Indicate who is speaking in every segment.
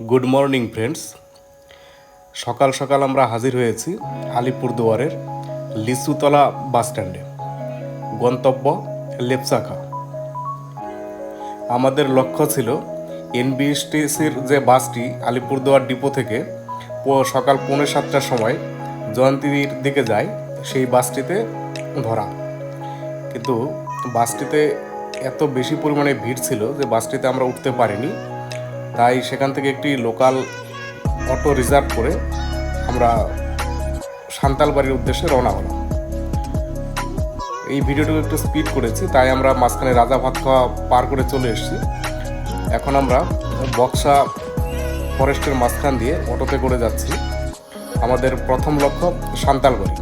Speaker 1: Good morning friends সকাল সকাল আমরা হাজির হয়েছি আলিপুরদুয়ারের লিচুতলা বাস স্ট্যান্ডে। গন্তব্য লেপচাখা আমাদের লক্ষ্য ছিল এনবিএসটিসির যে বাসটি আলিপুরদুয়ার ডিপো থেকে সকাল পৌনে সাতটার সময় জয়ন্তীর দিকে যায়, সেই বাসটিতে ধরা। কিন্তু বাসটিতে এত বেশি পরিমাণে ভিড় ছিল যে বাসটিতে আমরা উঠতে পারিনি। তাই সেখান থেকে একটি লোকাল অটো রিজার্ভ করে আমরা সান্তালবাড়ির উদ্দেশ্যে রওনা হলাম। এই ভিডিওটুকু একটু স্পিড করেছি, তাই আমরা মাঝখানে রাজা ভাত খাওয়া পার করে চলে এসেছি। এখন আমরা বক্সা ফরেস্টের মাঝখান দিয়ে অটোতে করে যাচ্ছি। আমাদের প্রথম লক্ষ্য সান্তালবাড়ি।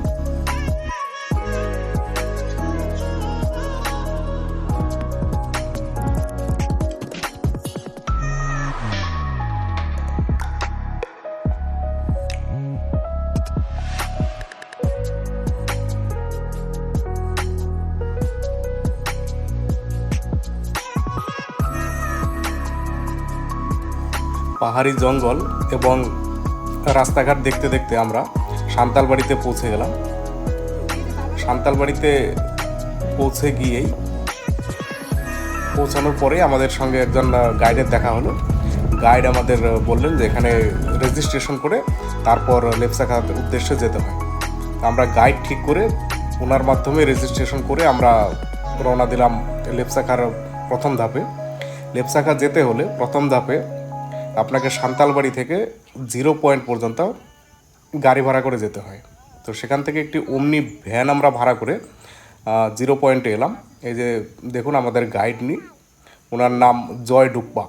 Speaker 1: পাহাড়ি জঙ্গল এবং রাস্তাঘাট দেখতে দেখতে আমরা সান্তালবাড়িতে পৌঁছে গেলাম। সান্তালবাড়িতে পৌঁছে গিয়েই পৌঁছানোর পরে আমাদের সঙ্গে একজন গাইডের দেখা হলো। গাইড আমাদের বললেন যে এখানে রেজিস্ট্রেশন করে তারপর লেপসাখার উদ্দেশ্যে যেতে হয়। আমরা গাইড ঠিক করে ওনার মাধ্যমে রেজিস্ট্রেশন করে আমরা রওনা দিলাম লেপসাখার প্রথম ধাপে। লেপসাখা যেতে হলে প্রথম ধাপে আপনাকে সান্তালবাড়ি থেকে জিরো পয়েন্ট পর্যন্ত গাড়ি ভাড়া করে যেতে হয়। তো সেখান থেকে একটি অমনি ভ্যান আমরা ভাড়া করে জিরো পয়েন্টে এলাম। এই যে দেখুন আমাদের গাইড নি, ওনার নাম জয় ডুপ্পা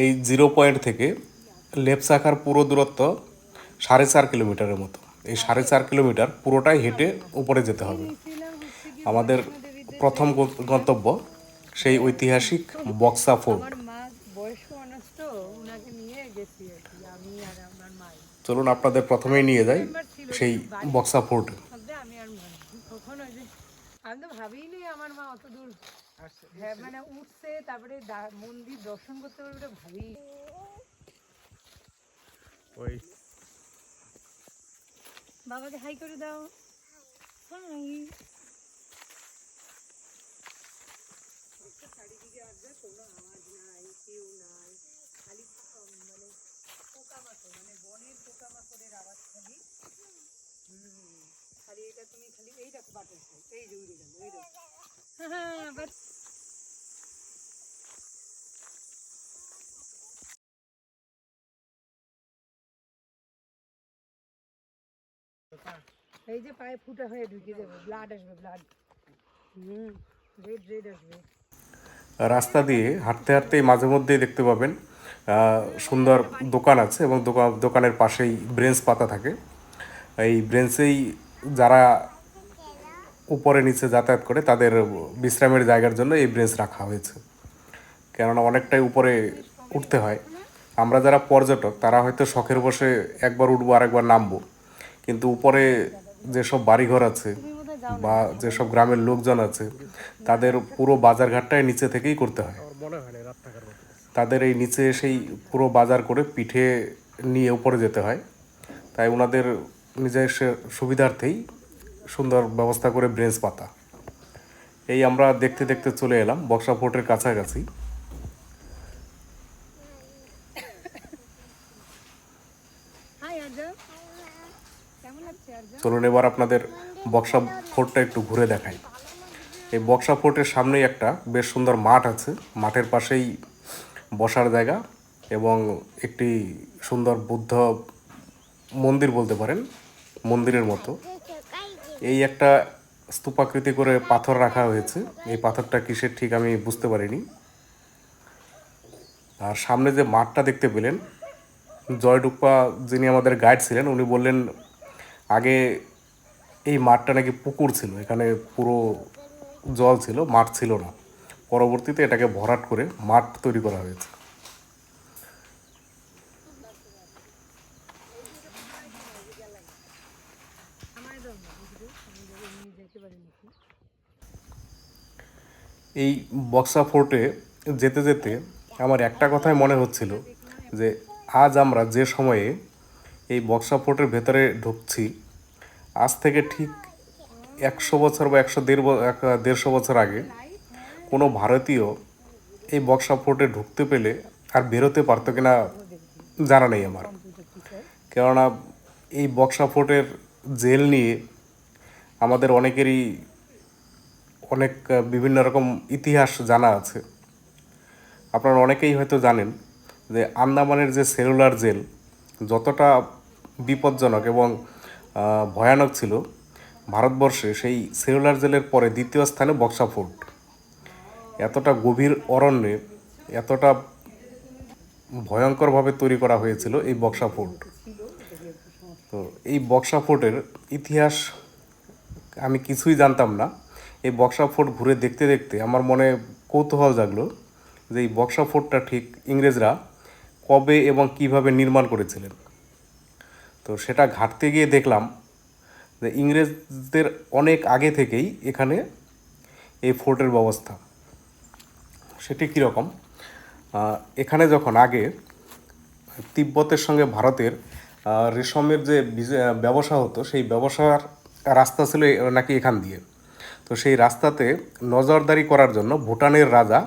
Speaker 1: এই জিরো পয়েন্ট থেকে লেফট শাখার পুরো দূরত্ব সাড়ে চার কিলোমিটারের মতো। এই সাড়ে চার কিলোমিটার পুরোটাই হেঁটে উপরে যেতে হবে। আমাদের প্রথম গন্তব্য সেই ঐতিহাসিক বক্সা ফোর্ট
Speaker 2: আমার মা বয়স্ক মানুষ তো ওনাকে নিয়ে গেছি আর কি আমি আর আমার মা
Speaker 1: চলুন আপনাদের প্রথমেই নিয়ে যাই সেই বক্সা ফোর্ট
Speaker 2: আমি তো ভাবিনি আমার মা অত দূর হ্যাঁ মানে উঠছে তারপরে মন্দির দর্শন করতে পারবে এটা ভাবি
Speaker 1: ওই
Speaker 2: বাবাকে হাই করে দাও হাই খালি এটা তুমি খালি এই দেখো বাটন এই যে উড়ে গেল এই দেখো হ্যাঁ বাট এই যে পায়ে ফুটা হয়ে ঢুকে যাবে ব্লাড আসবে ব্লাড হুম রেড রেড আসবে।
Speaker 1: রাস্তা দিয়ে হাঁটতে হাঁটতেই মাঝে মধ্যেই দেখতে পাবেন সুন্দর দোকান আছে এবং দোকান দোকানের পাশেই ব্রেঞ্চ পাতা থাকে। এই ব্রেঞ্চেই যারা উপরে নিচে যাতায়াত করে তাদের বিশ্রামের জায়গার জন্য এই ব্রেঞ্চ রাখা হয়েছে। কেননা অনেকটাই উপরে উঠতে হয়। আমরা যারা পর্যটক, তারা হয়তো শখের বসে একবার উঠবো আর একবার নামবো। কিন্তু উপরে যেসব বাড়িঘর আছে বা যেসব গ্রামের লোকজন আছে, তাদের পুরো বাজারঘাটটাই নিচে থেকেই করতে হয়। তাদের এই নিচে এসেই পুরো বাজার করে পিঠে নিয়ে উপরে যেতে হয়। তাই ওনাদের নিজের সুবিধার্থেই সুন্দর ব্যবস্থা করে ব্রেঞ্চ পাতা। এই আমরা দেখতে দেখতে চলে এলাম বক্সা ফোর্টের কাছাকাছি। চলুন এবার আপনাদের বক্সা ফোর্টটা একটু ঘুরে দেখাই। এই বক্সা ফোর্টের সামনেই একটা বেশ সুন্দর মাঠ আছে। মাঠের পাশেই বসার জায়গা এবং একটি সুন্দর বুদ্ধ মন্দির বলতে পারেন মন্দিরের মতো। এই একটা স্তূপাকৃতি করে পাথর রাখা হয়েছে। এই পাথরটা কিসের ঠিক আমি বুঝতে পারিনি। আর সামনে যে মাঠটা দেখতে পেলেন জয় ডুপ্পা যিনি আমাদের গাইড ছিলেন, উনি বললেন, আগে এই মাঠটা নাকি পুকুর ছিল, এখানে পুরো জল ছিল, মাঠ ছিল না। পরবর্তীতে এটাকে ভরাট করে মাঠ তৈরি করা হয়েছে
Speaker 2: আমার দাও না বুঝলে আমি যদি এমনি যেতে পারি নাকি
Speaker 1: এই বক্সা ফোর্টে যেতে যেতে আমার একটা কথাই মনে হচ্ছিল যে আজ আমরা যে সময়ে এই বক্সা ফোর্টের ভেতরে ঢুকছি, আজ থেকে ঠিক একশো বছর বা একশো দেড় দেড়শো বছর আগে কোনো ভারতীয় এই বক্সা ফোর্টে ঢুকতে পেলে আর বেরোতে পারতো কিনা জানা নেই আমার। কেননা এই বক্সা ফোর্টের জেল নিয়ে আমাদের অনেকেরই অনেক বিভিন্ন রকম ইতিহাস জানা আছে। আপনারা অনেকেই হয়তো জানেন যে আন্দামানের যে সেলুলার জেল যতটা বিপজ্জনক এবং ভয়ানক ছিল, ভারতবর্ষে সেই সেলুলার জেলের পরে দ্বিতীয় স্থানে বক্সা ফোর্ট। এতটা গভীর অরণ্যে এতটা ভয়ঙ্করভাবে তৈরি করা হয়েছিল এই বক্সা ফোর্ট। তো এই বক্সা ফোর্টের ইতিহাস আমি কিছুই জানতাম না। এই বক্সা ফোর্ট ঘুরে দেখতে দেখতে আমার মনে কৌতূহল জাগলো যে এই বক্সা ফোর্টটা ঠিক ইংরেজরা কবে এবং কীভাবে নির্মাণ করেছিলেন। তো সেটা ঘাটতে গিয়ে দেখলাম যে ইংরেজদের অনেক আগে থেকেই এখানে এই ফোর্টের ব্যবস্থা। সেটি কীরকম? এখানে যখন আগে তিব্বতের সঙ্গে ভারতের রেশমের যে ব্যবসা হতো, সেই ব্যবসার রাস্তা ছিল নাকি এখান দিয়ে। তো সেই রাস্তাতে নজরদারি করার জন্য ভুটানের রাজা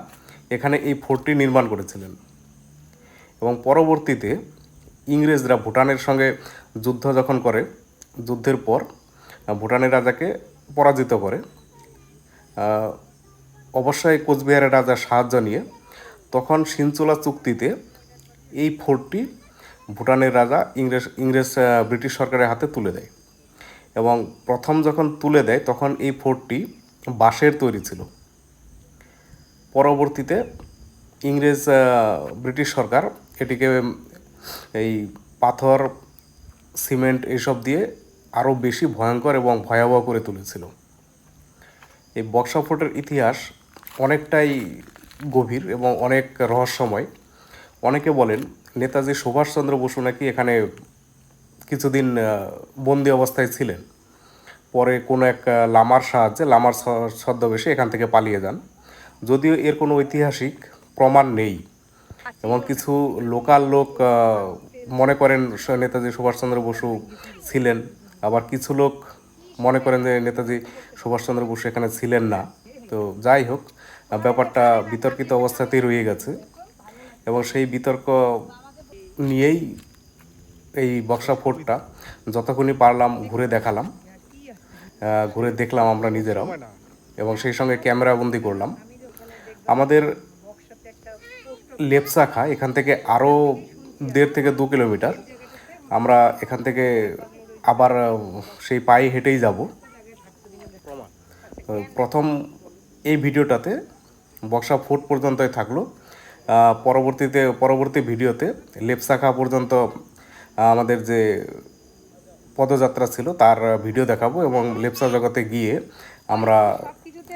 Speaker 1: এখানে এই ফোর্টটি নির্মাণ করেছিলেন। এবং পরবর্তীতে ইংরেজরা ভুটানের সঙ্গে যুদ্ধ যখন করে, যুদ্ধের পর, ভুটানের রাজাকে পরাজিত করে অবশ্যই কোচবিহারের রাজার সাহায্য নিয়ে তখন সিনচোলা চুক্তিতে এই ফোর্টটি ভুটানের রাজা ইংরেজ ইংরেজ ব্রিটিশ সরকারের হাতে তুলে দেয়। এবং প্রথম যখন তুলে দেয়, তখন এই ফোর্টটি বাঁশের তৈরি ছিল। পরবর্তীতে ইংরেজ ব্রিটিশ সরকার এটিকে এই পাথর, সিমেন্ট এসব দিয়ে আরও বেশি ভয়ঙ্কর এবং ভয়াবহ করে তুলেছিল। এই বক্সা ফোর্টের ইতিহাস অনেকটাই গভীর এবং অনেক রহস্যময়। অনেকে বলেন, নেতাজি সুভাষচন্দ্র বসু নাকি এখানে কিছুদিন বন্দি অবস্থায় ছিলেন। পরে কোনো এক লামার সাহায্যে লামার ছদ্মবেশে এখান থেকে পালিয়ে যান। যদিও এর কোনো ঐতিহাসিক প্রমাণ নেই। এবং কিছু লোকাল লোক মনে করেন নেতাজি সুভাষচন্দ্র বসু ছিলেন। আবার কিছু লোক মনে করেন যে নেতাজি সুভাষচন্দ্র বসু এখানে ছিলেন না। তো যাই হোক ব্যাপারটা বিতর্কিত অবস্থাতেই রয়ে গেছে। এবং সেই বিতর্ক নিয়েই এই বক্সা ফোর্টটা যতক্ষণই পারলাম ঘুরে দেখালাম ঘুরে দেখলাম আমরা নিজেরাও এবং সেই সঙ্গে ক্যামেরা বন্দি করলাম। আমাদের লেপসাখা এখান থেকে আরও দেড় থেকে দু কিলোমিটার। আমরা এখান থেকে আবার সেই পায়ে হেঁটেই যাব। প্রথম এই ভিডিওটাতে বক্সা ফুট পর্যন্তই থাকল। পরবর্তীতে, পরবর্তী ভিডিওতে লেপসাখা পর্যন্ত আমাদের যে পদযাত্রা ছিল, তার ভিডিও দেখাবো এবং লেপসা জগতে গিয়ে আমরা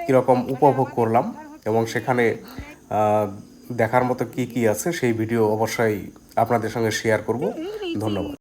Speaker 1: কীরকম উপভোগ করলাম এবং সেখানে দেখার মতো কি কি আছে সেই ভিডিও অবশ্যই আপনাদের সঙ্গে শেয়ার করব। ধন্যবাদ।